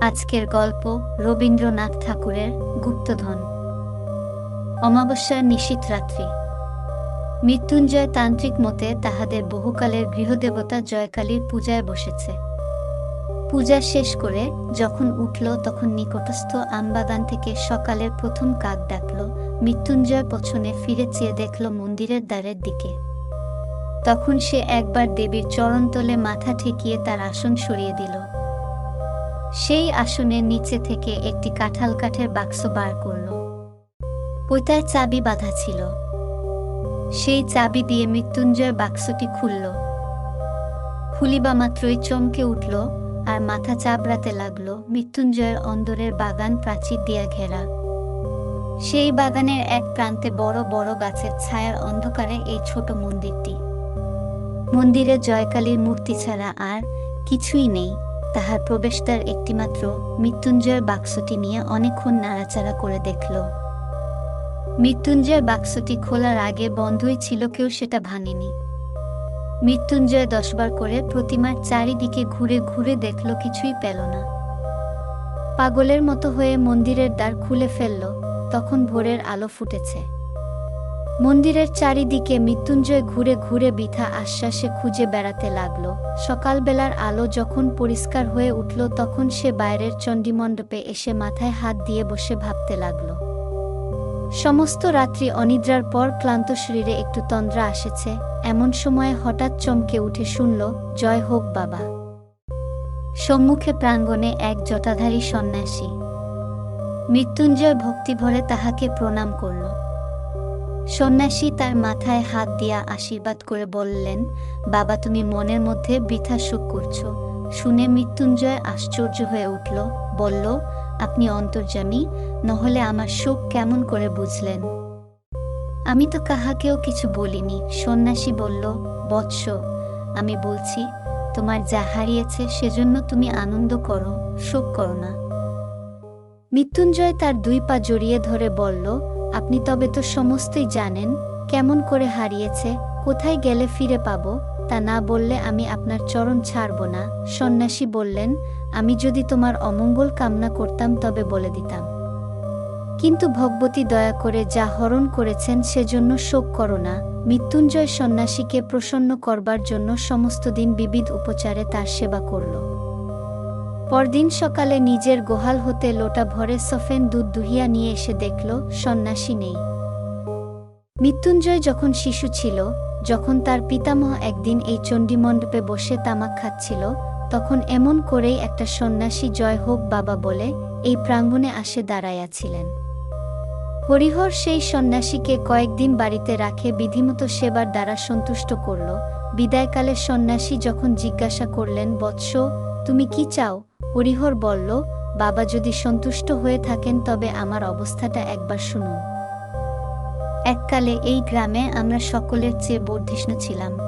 আজকের গল্প রবীন্দ্রনাথ ঠাকুরের গুপ্তধন। অমাবস্যার নিশীথ রাত্রি। মৃত্যুঞ্জয় তান্ত্রিক মতে তাহাদের বহুকালের গৃহদেবতা জয়কালীর পূজায় বসেছে। পূজা শেষ করে যখন উঠল তখন নিকটস্থ আমবাগান থেকে সকালের প্রথম কাক ডাকল। মৃত্যুঞ্জয় পছনে ফিরে চেয়ে দেখল মন্দিরের দ্বারের দিকে। তখন সে একবার দেবীর চরণতলে মাথা ঠেকিয়ে তার আসন সরিয়ে দিল। সেই আসনের নিচে থেকে একটি কাঁঠাল কাঠের বাক্স বার করল। ওইটায় চাবি বাঁধা ছিল। সেই চাবি দিয়ে মৃত্যুঞ্জয় বাক্সটি খুলল। খুলিবা মাত্রই চমকে উঠল আর মাথা চাবড়াতে লাগল মৃত্যুঞ্জয়ের অন্দরের বাগান প্রাচীর দিয়া ঘেরা। সেই বাগানের এক প্রান্তে বড় বড় গাছের ছায়ার অন্ধকারে এই ছোট মন্দিরটি। মন্দিরে জয়কালীর মূর্তি ছাড়া আর কিছুই নেই। তাহার প্রবেশদ্বার একটিমাত্র মৃত্যুঞ্জয়ের বাক্সটি নিয়ে অনেকক্ষণ নাড়াচাড়া করে দেখল। মৃত্যুঞ্জয়ের বাক্সটি খোলার আগে বন্ধই ছিল কেউ সেটা ভাঙেনি। মৃত্যুঞ্জয় দশবার করে প্রতিমার চারিদিকে ঘুরে ঘুরে দেখল, কিছুই পেল না। পাগলের মতো হয়ে মন্দিরের দ্বার খুলে ফেলল, তখন ভোরের আলো ফুটেছে। মন্দিরের চারিদিকে মৃত্যুঞ্জয় ঘুরে ঘুরে বৃথা আশ্বাসে খুঁজে বেড়াতে লাগল। সকালবেলার আলো যখন পরিষ্কার হয়ে উঠল, তখন সে বাইরের চণ্ডীমণ্ডপে এসে মাথায় হাত দিয়ে বসে ভাবতে লাগল। সমস্ত রাত্রি অনিদ্রার পর ক্লান্ত শরীরে একটু তন্দ্রা আসেছে। এমন সময়ে হঠাৎ চমকে উঠে শুনল, জয় হোক বাবা। সম্মুখে প্রাঙ্গণে এক জটাধারী সন্ন্যাসী মৃত্যুঞ্জয় ভক্তি ভরে তাহাকে প্রণাম করল। সন্ন্যাসী তার মাথায় হাত দিয়া আশীর্বাদ করে বললেন, বাবা, তুমি মনের মধ্যে বৃথা সুখ করছ। শুনে মৃত্যুঞ্জয় আশ্চর্য হয়ে উঠল। বলল, আপনি অন্তর্যামী, নহলে আমার সুখ কেমন করে বুঝলেন? আমি তো কাহাকেও কিছু বলিনি। সন্ন্যাসী বলল, বৎস, আমি বলছি, তোমার যা হারিয়েছে সেজন্য তুমি আনন্দ করো শোক করো না। মৃত্যুঞ্জয় তার দুই পা জড়িয়ে ধরে বলল আপনি তবে তো সমস্তই জানেন কেমন করে হারিয়েছে, কোথায় গেলে ফিরে পাব, তা না বললে আমি আপনার চরণ ছাড়ব না। সন্ন্যাসী বললেন, আমি যদি তোমার অমঙ্গল কামনা করতাম তবে বলে দিতাম। কিন্তু ভগবতী দয়া করে যা হরণ করেছেন সেজন্য শোক করো না। মৃত্যুঞ্জয় সন্ন্যাসীকে প্রসন্ন করবার জন্য সমস্ত দিন বিবিধ উপচারে তার সেবা করল। পরদিন সকালে নিজের গোহাল হতে লোটা ভরে সফেন দুধ দুহিয়া নিয়ে এসে দেখল, সন্ন্যাসী নেই। মৃত্যুঞ্জয় যখন শিশু ছিল, যখন তার পিতামহ একদিন এই চণ্ডীমণ্ডপে বসে তামাক খাচ্ছিল, তখন এমন করেই একটা সন্ন্যাসী জয় হোক বাবা বলে এই প্রাঙ্গণে আসে দাঁড়াইয়াছিলেন। হরিহর সেই সন্ন্যাসীকে কয়েকদিন বাড়িতে রাখে বিধিমতো সেবার দ্বারা সন্তুষ্ট করল। বিদায়কালে সন্ন্যাসী যখন জিজ্ঞাসা করলেন, বৎস, তুমি কি চাও? হরিহর বলল, বাবা যদি সন্তুষ্ট হয়ে থাকেন, তবে আমার অবস্থাটা একবার শুনুন। এককালে এই গ্রামে আমরা সকলের চেয়ে বর্ধিষ্ণু ছিলাম।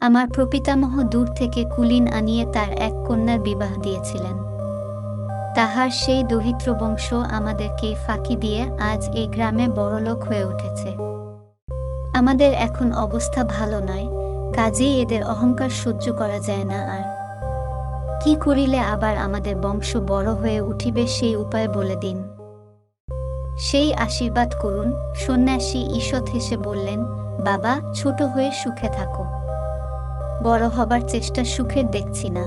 আমার প্রপিতামহ দূর থেকে কুলিন আনিয়ে তার এক কন্যার বিবাহ দিয়েছিলেন। তাহার সেই দরিদ্র বংশ আমাদেরকে ফাঁকি দিয়ে আজ এই গ্রামে বড়লোক হয়ে উঠেছে। আমাদের এখন অবস্থা ভালো নয়, কাজেই এদের অহংকার সহ্য করা যায় না আর। কি করিলে আবার আমাদের বংশ বড় হয়ে উঠিবে সেই উপায় বলে দিন। সেই আশীর্বাদ করুন, সন্ন্যাসী ঈষৎ হেসে বললেন, বাবা, ছোট হয়ে সুখে থাকো। বড় হবার চেষ্টা সুখের দেখছি না।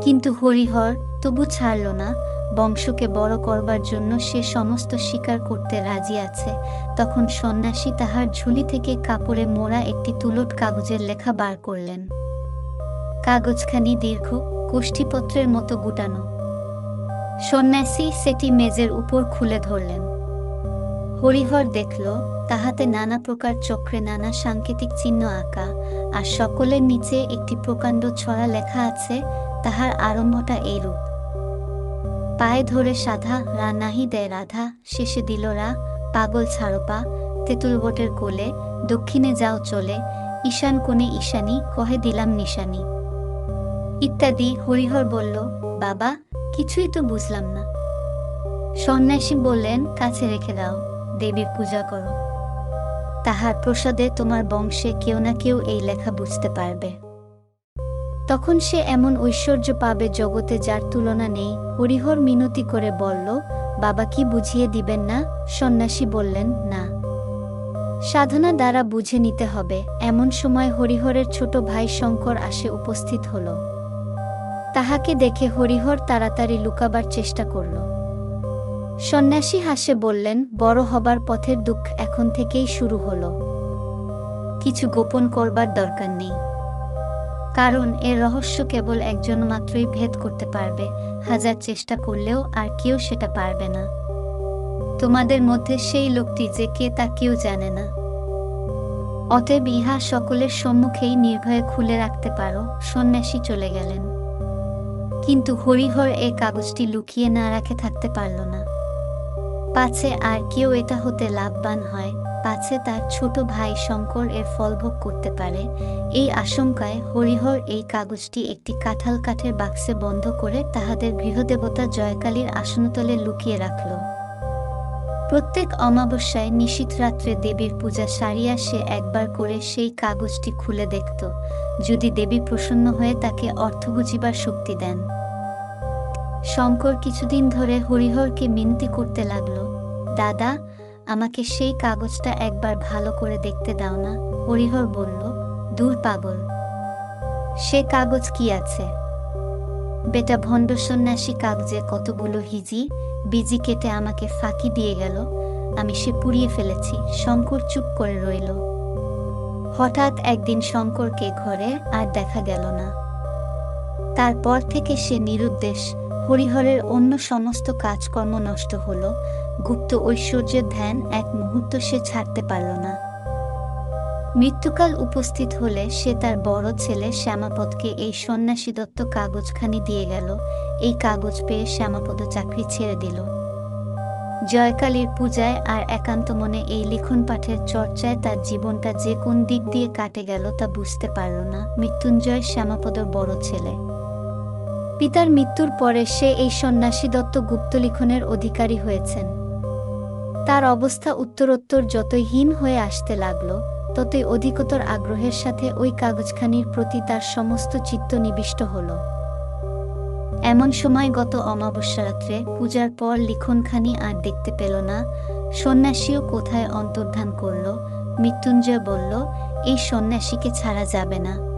কিন্তু হরিহর তবু ছাড়ল না, বংশকে বড় করবার জন্য সে সমস্ত স্বীকার করতে রাজি আছে। তখন সন্ন্যাসী তাহার ঝুলি থেকে কাপড়ে মোড়া একটি তুলট কাগজের লেখা বার করলেন। কাগজখানি দীর্ঘ, কোষ্ঠীপত্রের মতো গুটানো। সন্ন্যাসী সেটি মেজের উপর খুলে ধরলেন। হরিহর দেখল, তাহাতে নানা প্রকার চক্রে নানা সাংকেতিক চিহ্ন আঁকা, আর সকলের নিচে একটি প্রকাণ্ড ছড়া লেখা আছে, তাহার আরম্ভটা এইরূপ। পায়ে ধরে সাধা রা নাহি দেয় রাধা, শেষে দিল রা, পাগল ছাড়পা, তেঁতুল বটের কোলে, দক্ষিণে যাও চলে, ঈশান কোণে ঈশানী, কহে দিলাম নিশানি। ইত্যাদি হরিহর বলল, বাবা, কিছুই তো বুঝলাম না। সন্ন্যাসী বললেন, কাছে রেখে দাও, দেবীর পূজা করো। তাহার প্রসাদে তোমার বংশে কেউ না কেউ এই লেখা বুঝতে পারবে। তখন সে এমন ঐশ্বর্য পাবে জগতে যার তুলনা নেই। হরিহর মিনতি করে বলল, বাবা কি বুঝিয়ে দিবেন না? সন্ন্যাসী বললেন, না। সাধনা দ্বারা বুঝে নিতে হবে। এমন সময় হরিহরের ছোট ভাই শঙ্কর আসে উপস্থিত হল। তাহাকে দেখে হরিহর তাড়াতাড়ি লুকাবার চেষ্টা করল। সন্ন্যাসী হাসে বললেন, বড় হবার পথের দুঃখ এখন থেকেই শুরু হল। কিছু গোপন করবার দরকার নেই। কারণ এর রহস্য কেবল একজন মাত্রই ভেদ করতে পারবে। হাজার চেষ্টা করলেও আর কেউ সেটা পারবে না। তোমাদের মধ্যে সেই লোকটি যে কে তা কেউ জানে না। অতএব ইহা সকলের সম্মুখেই নির্ভয়ে খুলে রাখতে পারো। সন্ন্যাসী চলে গেলেন। কিন্তু হরিহর এই কাগজটি লুকিয়ে না রাখে থাকতে পারল না। পাছে আর কেউ এটা হতে লাভবান হয়, পাছে তার ছোট ভাই শঙ্কর এর ফলভোগ করতে পারে। এই আশঙ্কায় হরিহর এই কাগজটি একটি কাঁঠাল কাঠের বাক্সে বন্ধ করে তাহাদের গৃহদেবতা জয়কালীর আসনতলে লুকিয়ে রাখল। প্রত্যেক অমাবস্যায় নিশীথ রাত্রে দেবীর পূজা সারিয়া সে একবার করে সেই কাগজটি খুলে দেখত। যদি দেবী প্রসন্ন হয়ে তাকে অর্থ বুঝিবার শক্তি দেন। শঙ্কর কিছুদিন ধরে হরিহরকে মিনতি করতে লাগল, দাদা, আমাকে সেই কাগজটা একবার ভালো করে দেখতে দাও না, হরিহর বলল, দূর পাগল, সে কাগজ কি আছে? বেটা ভণ্ড সন্ন্যাসী কাগজে কতগুলো হিজি, বিজি কেটে আমাকে ফাঁকি দিয়ে গেল, আমি সে পুড়িয়ে ফেলেছি, শঙ্কর চুপ করে রইল। হঠাৎ একদিন শঙ্করকে ঘরে আর দেখা গেল না। তারপর থেকে সে নিরুদ্দেশ হরিহরের অন্য সমস্ত কাজকর্ম নষ্ট হলো, গুপ্ত ঐশ্বর্যের ধ্যান এক মুহূর্ত সে ছাড়তে পারল না। মৃত্যুকাল উপস্থিত হলে সে তার বড় ছেলে শ্যামাপদকে এই সন্ন্যাসী দত্ত কাগজখানি দিয়ে গেল, এই কাগজ পেয়ে শ্যামাপদ চাকরি ছেড়ে দিল। জয়কালীর পূজায় আর একান্ত মনে এই লিখন পাঠের চর্চায় তার জীবনটা যে কোন দিক দিয়ে কাটে গেল তা বুঝতে পারল না মৃত্যুঞ্জয় শ্যামাপদর বড় ছেলে। পিতার মৃত্যুর পরে সে এই সন্ন্যাসী দত্ত গুপ্তলিখনের অধিকারী হয়েছেন। তার অবস্থা উত্তরোত্তর যতই হীন হয়ে আসতে লাগল, ততই অধিকতর আগ্রহের সাথে ওই কাগজখানির প্রতি তার সমস্ত চিত্ত নিবিষ্ট হল। এমন সময় গত অমাবস্যা রাত্রে পূজার পর লিখনখানি আর দেখতে পেল না, সন্ন্যাসীও কোথায় অন্তর্ধান করল, মৃত্যুঞ্জয় বলল, এই সন্ন্যাসীকে ছাড়া যাবে না।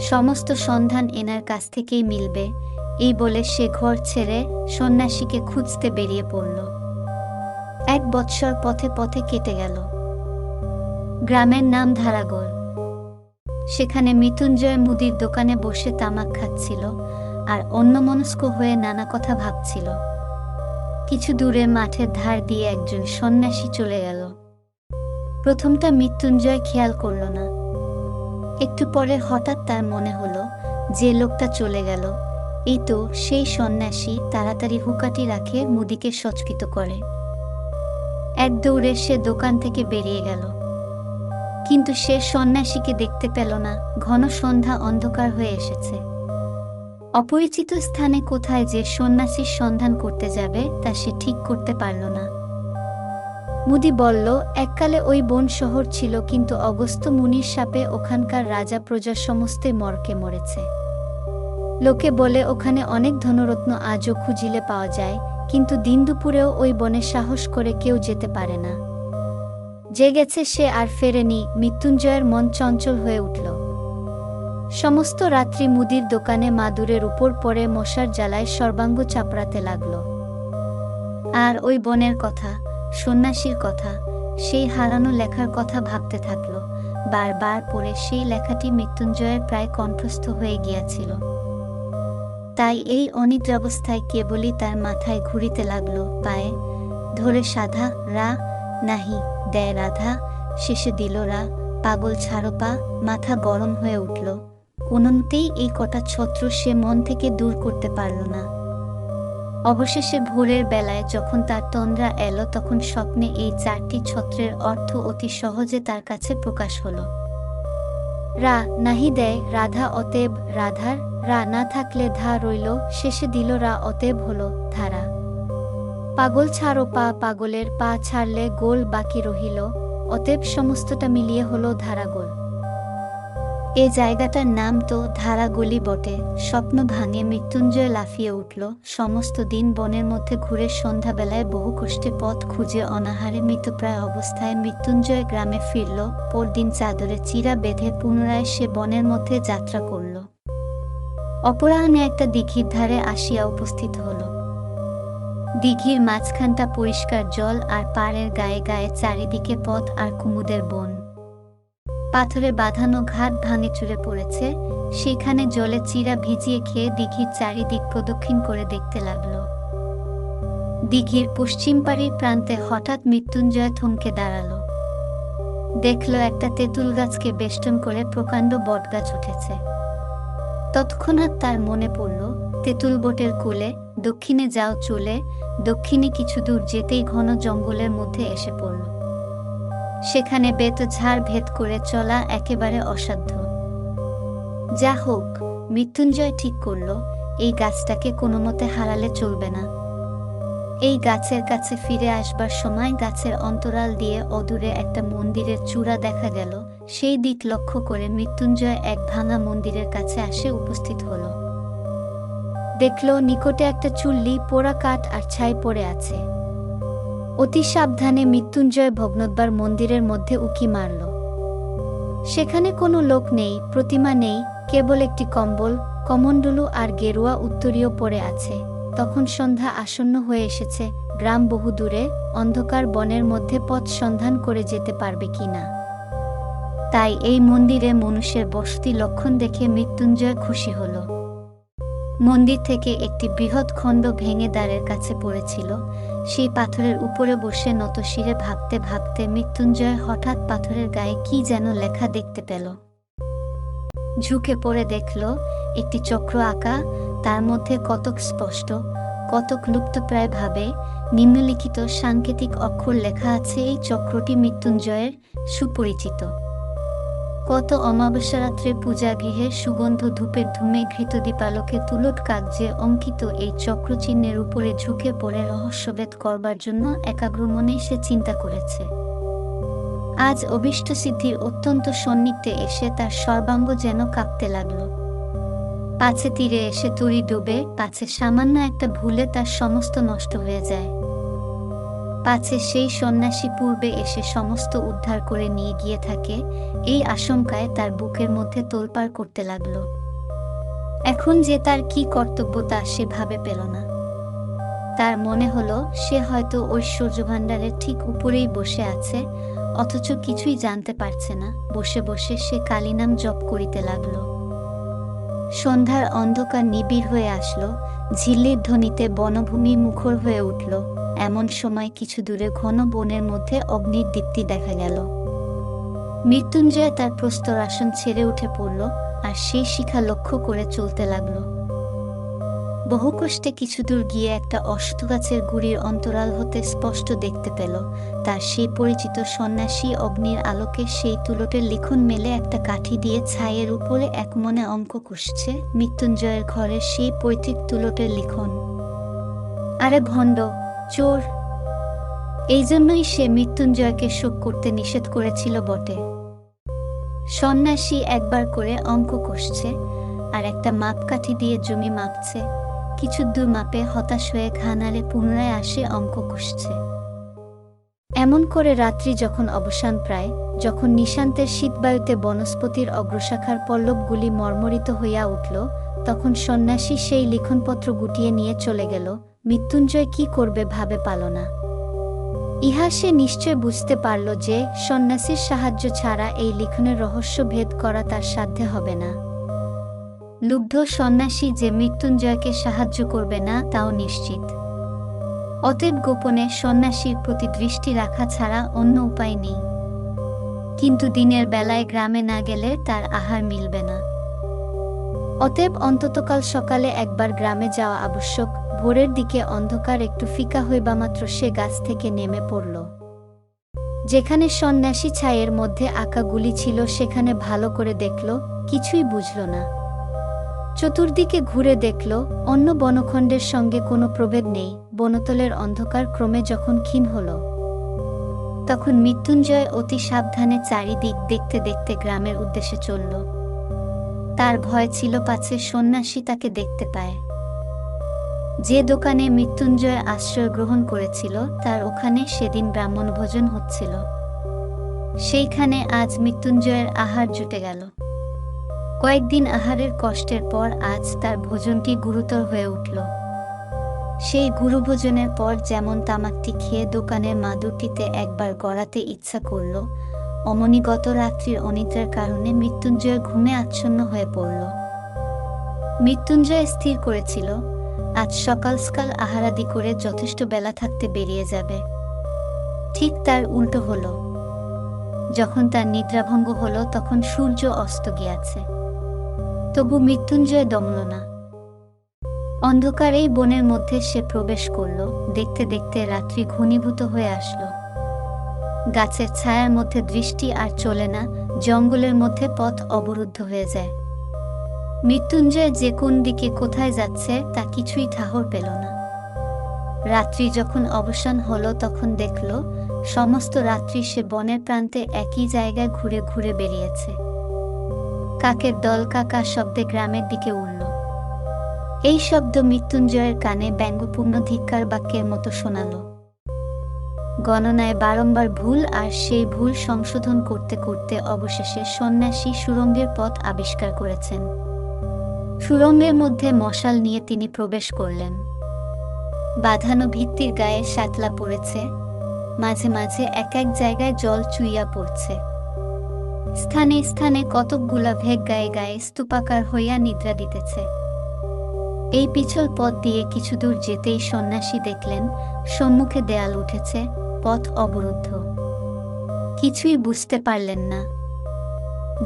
সমস্ত সন্ধান এনার কাছ থেকেই মিলবে, এই বলে সে ঘর ছেড়ে সন্ন্যাসীকে খুঁজতে বেরিয়ে পড়ল। এক বৎসর পথে পথে কেটে গেল। গ্রামের নাম ধারাগোল সেখানে মৃত্যুঞ্জয় মুদির দোকানে বসে তামাক খাচ্ছিল আর অন্যমনস্ক হয়ে নানা কথা ভাবছিল। কিছু দূরে মাঠের ধার দিয়ে একজন সন্ন্যাসী চলে গেল। প্রথমটা মৃত্যুঞ্জয় খেয়াল করল না। একটু পরে হঠাৎ তার মনে হলো যে লোকটা চলে গেল। এই তো সেই সন্ন্যাসী তাড়াতাড়ি হুকাটি রাখে মুদিকে সচকিত করে। এক দৌড়ে সে দোকান থেকে বেরিয়ে গেল। কিন্তু সে সন্ন্যাসীকে দেখতে পেল না, ঘন সন্ধ্যা অন্ধকার হয়ে এসেছে। অপরিচিত স্থানে কোথায় যে সন্ন্যাসীর সন্ধান করতে যাবে তা সে ঠিক করতে পারল না। মুদি বলল, এককালে ওই বন শহর ছিল, কিন্তু অগস্ত মুনির সাপে ওখানকার রাজা প্রজা সমস্তই মরকে মরেছে। লোকে বলে, ওখানে অনেক ধনরত্ন আজও খুঁজিলে পাওয়া যায়, কিন্তু দিন দুপুরেও ওই বনে সাহস করে কেউ যেতে পারে না। যে গেছে সে আর ফেরেনি, মৃত্যুঞ্জয়ের মন চঞ্চল হয়ে উঠল। সমস্ত রাত্রি মুদির দোকানে মাদুরের উপর পরে মশার জ্বালায় সর্বাঙ্গ চাপড়াতে লাগল। আর ওই বনের কথা সন্ন্যাসীর কথা, সেই হারানো লেখার কথা ভাবতে থাকল। বারবার পড়ে সেই লেখাটি মৃত্যুঞ্জয়ের প্রায় কণ্ঠস্থ হয়ে গিয়াছিল। তাই এই অনিদ্রাবস্থায় কেবলই তার মাথায় ঘুরিতে লাগল, পায়ে। ধরে সাধা, রা, নাহি দেয় রাধা, শেষে দিল রা, পাগল ছাড়পা মাথা গরম হয়ে উঠল। কোনমতেই এই কটা ছত্র সে মন থেকে দূর করতে পারল না। অবশেষে ভোরের বেলায় যখন তার তন্দ্রা এলো, তখন স্বপ্নে এই চারটি ছত্রের অর্থ অতি সহজে তার কাছে প্রকাশ হলো। রা, নাহি দেয়, রাধা অতএব রাধার, রা না থাকলে ধা রইল, শেষে দিল রা অতএব হলো ধারা। পাগল ছাড়ো পা, পাগলের পা ছাড়লে গোল বাকি রহিল, অতএব সমস্তটা মিলিয়ে হলো ধারাগোল। এ জায়গাটার নাম তো ধারাগলি বটে। স্বপ্ন ভাঙে, মৃত্যুঞ্জয় লাফিয়ে উঠল। সমস্ত দিন বনের মধ্যে ঘুরে সন্ধ্যাবেলায় বহু কষ্টে পথ খুঁজে অনাহারে মৃতপ্রায় অবস্থায় মৃত্যুঞ্জয় গ্রামে ফিরল। পরদিন চাদরে চিরা বেঁধে পুনরায় সে বনের মধ্যে যাত্রা করল। অপরাহ্নে একটা দিঘির ধারে আসিয়া উপস্থিত হল। দিঘির মাঝখানটা পরিষ্কার জল আর পাড়ের গায়ে গায়ে চারিদিকে পথ আর কুমুদের বন। পাথরে বাঁধানো ঘাট ভাঙে চুরে পড়েছে। সেখানে জলে চিরা ভিজিয়ে খেয়ে দিঘির চারিদিক প্রদক্ষিণ করে দেখতে লাগল। দিঘির পশ্চিম পাড়ির প্রান্তে হঠাৎ মৃত্যুঞ্জয় থমকে দাঁড়াল। দেখল একটা তেঁতুল গাছকে বেষ্টন করে প্রকাণ্ড বটগাছ উঠেছে। তৎক্ষণাৎ তার মনে পড়ল, তেঁতুল বটের কোলে, দক্ষিণে যাও চলে, দক্ষিণে কিছু দূর যেতেই ঘন জঙ্গলের মধ্যে এসে পড়ল। সেখানে বেত ঝাড় ভেদ করে চলা একেবারে অসাধ্য। যা হোক, মৃত্যুঞ্জয় ঠিক করল, এই গাছটাকে কোনো মতে হারালে চলবে না। এই গাছের কাছে ফিরে আসবার সময় গাছের অন্তরাল দিয়ে অদূরে একটা মন্দিরের চূড়া দেখা গেল। সেই দিক লক্ষ্য করে মৃত্যুঞ্জয় এক ভাঙা মন্দিরের কাছে আসে উপস্থিত হলো। দেখল নিকটে একটা চুল্লি পোড়া কাঠ আর ছাই পড়ে আছে। অতি সাবধানে মৃত্যুঞ্জয় ভগ্নোদ্বার মন্দিরের মধ্যে উকি মারল। সেখানে কোনো লোক নেই, প্রতিমা নেই, কেবল একটি কম্বল, কমণ্ডলু আর গেরুয়া উত্তরীয় পড়ে আছে। তখন সন্ধ্যা আসন্ন হয়ে এসেছে, গ্রাম বহু দূরে, অন্ধকার বনের মধ্যে পথ সন্ধান করে যেতে পারবে কিনা তাই এই মন্দিরে মনুষ্যের বসতি লক্ষণ দেখে মৃত্যুঞ্জয় খুশি হল। মন্দির থেকে একটি বৃহৎ খণ্ড ভেঙে দ্বারের কাছে পড়েছিল সেই পাথরের উপরে বসে নত শিরে ভাবতে ভাবতে মৃত্যুঞ্জয় হঠাৎ পাথরের গায়ে কি যেন লেখা দেখতে পেল। ঝুঁকে পড়ে দেখল, একটি চক্র আঁকা, তার মধ্যে কতক স্পষ্ট, কতক লুপ্তপ্রায় ভাবে, নিম্নলিখিত সাংকেতিক অক্ষর লেখা আছে এই চক্রটি মৃত্যুঞ্জয়ের সুপরিচিত। কত অমাবস্যা রাত্রে পূজা গৃহে সুগন্ধ ধূপের ধুমে ঘৃত দীপালোকে তুলট কাগজে অঙ্কিত এই চক্রচিহ্নের উপরে ঝুঁকে পড়ে রহস্যভেদ করবার জন্য একাগ্র মনে সে চিন্তা করেছে। আজ অভিষ্ট সিদ্ধির অত্যন্ত সন্নিগ্ধে এসে তার সর্বাঙ্গ যেন কাঁপতে লাগল। পাছে তীরে এসে তুড়ি ডুবে, পাছে সামান্য একটা ভুলে তার সমস্ত নষ্ট হয়ে যায়। পাছে সেই সন্ন্যাসী পূর্বে এসে সমস্ত উদ্ধার করে নিয়ে গিয়ে থাকে, এই আশঙ্কায় তার বুকের মধ্যে তোলপাড় করতে লাগল। এখন যে তার কি কর্তব্য তা সে ভাবে পেল না। তার মনে হলো, সে হয়তো ঐশ্বর্য ভাণ্ডারের ঠিক উপরেই বসে আছে, অথচ কিছুই জানতে পারছে না, বসে বসে সে কালীনাম জপ করিতে লাগল। সন্ধ্যার অন্ধকার নিবিড় হয়ে আসলো, ঝিল্লির ধ্বনিতে বনভূমি মুখর হয়ে উঠল। এমন সময় কিছু দূরে ঘন বনের মধ্যে অগ্নির দীপ্তি দেখা গেল। মৃত্যুঞ্জয় তার প্রস্তর আসন ছেড়ে উঠে পড়ল আর সেই শিখা লক্ষ্য করে চলতে লাগল। বহু কষ্টে কিছু দূর গিয়ে একটা অশ্বত্থ গাছের গুড়ির অন্তরাল হতে স্পষ্ট দেখতে পেল। তার সেই পরিচিত সন্ন্যাসী অগ্নির আলোকে সেই তুলটের লিখন মেলে একটা কাঠি দিয়ে ছাইয়ের উপরে এক মনে অঙ্ক কষছে মৃত্যুঞ্জয়ের ঘরের সেই পৈতৃক তুলটের লিখন। আরে ভণ্ড চোর। এই জন্যই সে মৃত্যুঞ্জয়কে শোক করতে নিষেধ করেছিল বটে। সন্ন্যাসী একবার করে অঙ্ক কষছে আর একটা মাপকাঠি দিয়ে জমি মাপছে। কিছু দূর মাপে হতাশ হয়ে ঘানালে পুনরায় আসে অঙ্ক কষছে। এমন করে রাত্রি যখন অবসান প্রায়, যখন নিশান্তের শীতবায়ুতে বনস্পতির অগ্রশাখার পল্লবগুলি মর্মরিত হইয়া উঠল, তখন সন্ন্যাসী সেই লিখনপত্র গুটিয়ে নিয়ে চলে গেল, মৃত্যুঞ্জয় কি করবে ভাবে পাল না। ইহা সে নিশ্চয় বুঝতে পারল যে সন্ন্যাসীর সাহায্য ছাড়া এই লিখনের রহস্য ভেদ করা তার সাধ্যে হবে না। লুব্ধ সন্ন্যাসী যে মৃত্যুঞ্জয়কে সাহায্য করবে না, তাও নিশ্চিত। অতএব গোপনে সন্ন্যাসীর প্রতি দৃষ্টি রাখা ছাড়া অন্য উপায় নেই। কিন্তু দিনের বেলায় গ্রামে না গেলে তার আহার মিলবে না। অতএব অন্ততকাল সকালে একবার গ্রামে যাওয়া আবশ্যক, ভোরের দিকে অন্ধকার একটু ফিকা হইবা মাত্র সে গাছ থেকে নেমে পড়ল। যেখানে সন্ন্যাসী ছাইয়ের মধ্যে আঁকা গুলি ছিল সেখানে ভালো করে দেখল, কিছুই বুঝল না। চতুর্দিকে ঘুরে দেখল, অন্য বনখণ্ডের সঙ্গে কোনো প্রভেদ নেই। বনতলের অন্ধকার ক্রমে যখন ক্ষীণ হল, তখন মৃত্যুঞ্জয় অতি সাবধানে চারিদিক দেখতে দেখতে গ্রামের উদ্দেশ্যে চলল। তার ভয় ছিল পাছে সন্ন্যাসী তাকে দেখতে পায়। যে দোকানে মৃত্যুঞ্জয় আশ্রয় গ্রহণ করেছিল, তার ওখানে সেদিন ব্রাহ্মণ ভোজন হচ্ছিল। সেইখানে আজ মৃত্যুঞ্জয়ের আহার জুটে গেল। কয়েকদিন আহারের কষ্টের পর আজ তার ভোজনটি গুরুতর হয়ে উঠল। সেই গুরুভোজনের পর যেমন তামাকটি খেয়ে দোকানের মাদুরটিতে একবার গড়াতে ইচ্ছা করল, অমনি গত রাত্রির অনিদ্রার কারণে মৃত্যুঞ্জয়ের ঘুমে আচ্ছন্ন হয়ে পড়ল। মৃত্যুঞ্জয় স্থির করেছিল, আজ সকাল সকাল আহারাদি করে যথেষ্ট বেলা থাকতে বেরিয়ে যাবে। ঠিক তার উল্টো হলো, যখন তার নিদ্রাভঙ্গ হলো তখন সূর্য অস্ত গিয়াছে। তবু মৃত্যুঞ্জয় দমল না। অন্ধকারেই বনের মধ্যে সে প্রবেশ করল। দেখতে দেখতে রাত্রি ঘনীভূত হয়ে আসলো। গাছের ছায়ার মধ্যে দৃষ্টি আর চলে না, জঙ্গলের মধ্যে পথ অবরুদ্ধ হয়ে যায়। মৃত্যুঞ্জয় যে কোন দিকে কোথায় যাচ্ছে, তা কিছুই ঠাহর পেল না। রাত্রি যখন অবসান হলো, তখন দেখল, সমস্ত রাত্রি সে বনের প্রান্তে একই জায়গায় ঘুরে ঘুরে বেরিয়েছে। কাকের দল কাকা শব্দে গ্রামের দিকে উড়ল। এই শব্দ মৃত্যুঞ্জয়ের কানে ব্যঙ্গপূর্ণ ধিক্কার বাক্যের মতো শোনালো। গণনায় বারংবার ভুল আর সেই ভুল সংশোধন করতে করতে অবশেষে সন্ন্যাসী সুরঙ্গের পথ আবিষ্কার করেছেন। সুরঙ্গের মধ্যে মশাল নিয়ে তিনি প্রবেশ করলেন। বাঁধানো ভিত্তির গায়ে শাতলা পড়েছে। মাঝে মাঝে এক এক জায়গায় জল চুইয়া পড়ছে। স্থানে স্থানে কতকগুলা ভেগ গায়ে গায়ে স্তূপাকার হইয়া নিদ্রা দিতেছে। এই পিছল পথ দিয়ে কিছু দূর যেতেই সন্ন্যাসী দেখলেন, সম্মুখে দেয়াল উঠেছে, পথ অবরুদ্ধ। কিছুই বুঝতে পারলেন না।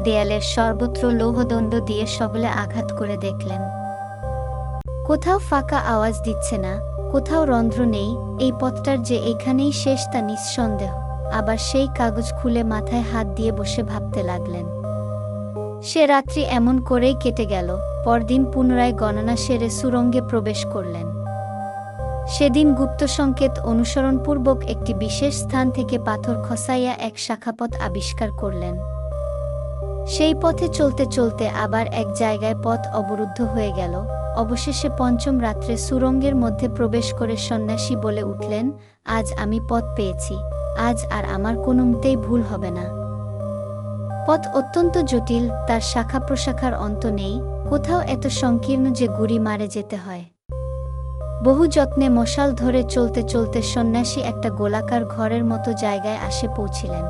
দেয়ালের সর্বত্র লৌহদণ্ড দিয়ে সবলে আঘাত করে দেখলেন। কোথাও ফাঁকা আওয়াজ দিচ্ছে না, কোথাও রন্ধ্র নেই, এই পথটার যে এখানেই শেষ তা নিঃসন্দেহ। আবার সেই কাগজ খুলে মাথায় হাত দিয়ে বসে ভাবতে লাগলেন। সে রাত্রি এমন করেই কেটে গেল, পরদিন পুনরায় গণনা সেরে সুরঙ্গে প্রবেশ করলেন। সেদিন গুপ্ত সংকেত অনুসরণপূর্বক একটি বিশেষ স্থান থেকে পাথর খসাইয়া এক শাখাপথ আবিষ্কার করলেন। সেই পথে চলতে চলতে আবার এক জায়গায় পথ অবরুদ্ধ হয়ে গেল। অবশেষে পঞ্চম রাত্রে সুরঙ্গের মধ্যে প্রবেশ করে সন্ন্যাসী বলে উঠলেন, আজ আমি পথ পেয়েছি, আজ আর আমার কোনো মতেই ভুল হবে না। পথ অত্যন্ত জটিল, তার শাখা প্রশাখার অন্ত নেই, কোথাও এত সংকীর্ণ যে গুড়ি মারে যেতে হয়। বহু যত্নে মশাল ধরে চলতে চলতে সন্ন্যাসী একটা গোলাকার ঘরের মতো জায়গায় আসে পৌঁছিলেন।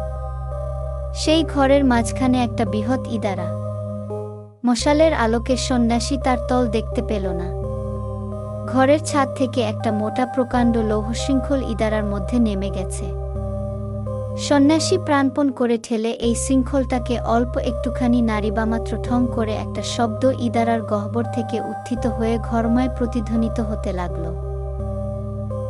সেই ঘরের মাঝখানে একটা বৃহৎ ইদারা। মশালের আলোকে সন্ন্যাসী তার তল দেখতে পেল না। ঘরের ছাদ থেকে একটা মোটা প্রকাণ্ড লৌহশৃঙ্খল ইদারার মধ্যে নেমে গেছে। সন্ন্যাসী প্রাণপণ করে ঠেলে এই শৃঙ্খলটাকে অল্প একটুখানি নারীবামাত্র ঠং করে একটা শব্দ ইদারার গহ্বর থেকে উত্থিত হয়ে ঘরময় প্রতিধ্বনিত হতে লাগল।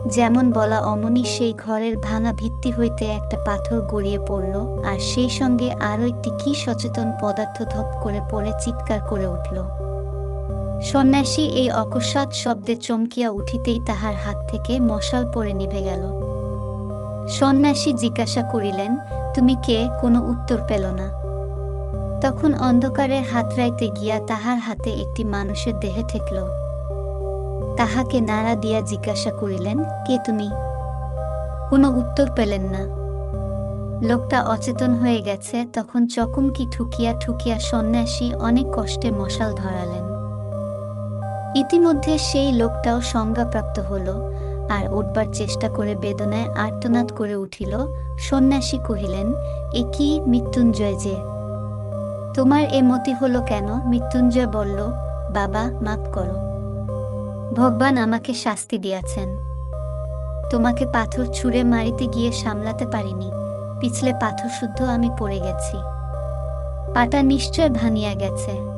যেমন বলা অমনি সেই ঘরের ভাঙা ভিত্তি হইতে একটা পাথর গড়িয়ে পড়ল, আর সেই সঙ্গে আরও একটি কি সচেতন পদার্থ ধপ করে পড়ে চিৎকার করে উঠল। সন্ন্যাসী এই অকস্মাৎ শব্দে চমকিয়া উঠিতেই তাহার হাত থেকে মশাল পড়ে নিভে গেল। সন্ন্যাসী জিজ্ঞাসা করিলেন, তুমি কে? কোনো উত্তর পেল না। তখন অন্ধকারে হাতড়াইতে গিয়া তাহার হাতে একটি মানুষের দেহে ঠেকল। তাহাকে নাড়া দিয়া জিজ্ঞাসা করিলেন, কে তুমি? কোনো উত্তর পেলেন না। লোকটা অচেতন হয়ে গেছে, তখন চকমকি ঠুকিয়া ঠুকিয়া সন্ন্যাসী অনেক কষ্টে মশাল ধরালেন। ইতিমধ্যে সেই লোকটাও সংজ্ঞাপ্রাপ্ত হলো। আর উঠবার চেষ্টা করে বেদনায় আর্তনাদ করে উঠিল। সন্ন্যাসী কহিলেন, এ কি মৃত্যুঞ্জয় যে? তোমার এ মতি হলো কেন? মৃত্যুঞ্জয় বলল, বাবা, মাফ করো। ভগবান আমাকে শাস্তি দিয়াছেন। তোমাকে পাথর ছুঁড়ে মারিতে গিয়ে সামলাতে পারিনি। পিছলে পাথর শুদ্ধ আমি পড়ে গেছি। পাটা নিশ্চয় ভাঙিয়া গেছে।